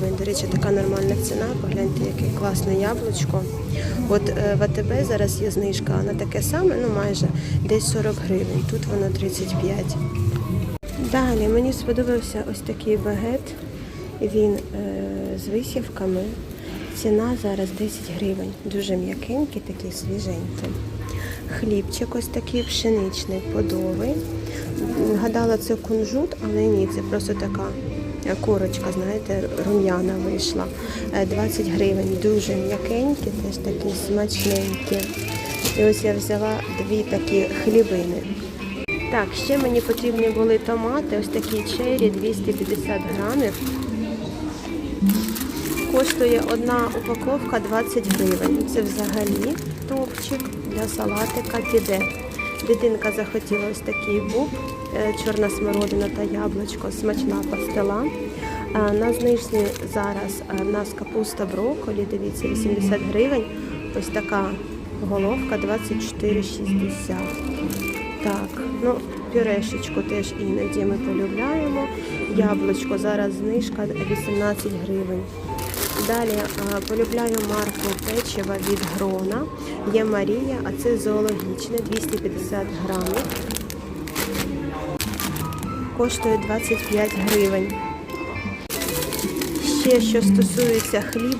гривень. До речі, така нормальна ціна. Погляньте, яке класне яблучко. От е, в АТБ зараз є знижка на таке саме, ну майже десь 40 гривень. Тут воно 35. Далі мені сподобався ось такий багет. Він е, з висівками. Ціна зараз 10 гривень. Дуже м'якенький, такий свіженький. Хлібчик ось такий пшеничний, подовий. Гадала, це кунжут, але ні, це просто така корочка, знаєте, рум'яна вийшла. Е, 20 гривень, дуже м'якенькі, теж такі смачненькі. І ось я взяла дві такі хлібини. Так, ще мені потрібні були томати, ось такі чері 250 грамів. Коштує одна упаковка 20 гривень. Це взагалі топчик для салатика піде. Дитинка захотіла ось такий буб, е, чорна смородина та яблучко, смачна пастила. На знижці зараз е, в нас капуста брокколі, дивіться, 80 гривень. Ось така головка 24,60. Так, ну пюрешечку теж іноді ми полюбляємо. Яблучко зараз знижка 18 гривень. Далі полюбляю марку печива від Грона. Є Марія, а це зоологічне 250 грамів. Коштує 25 гривень. Ще що стосується хліба.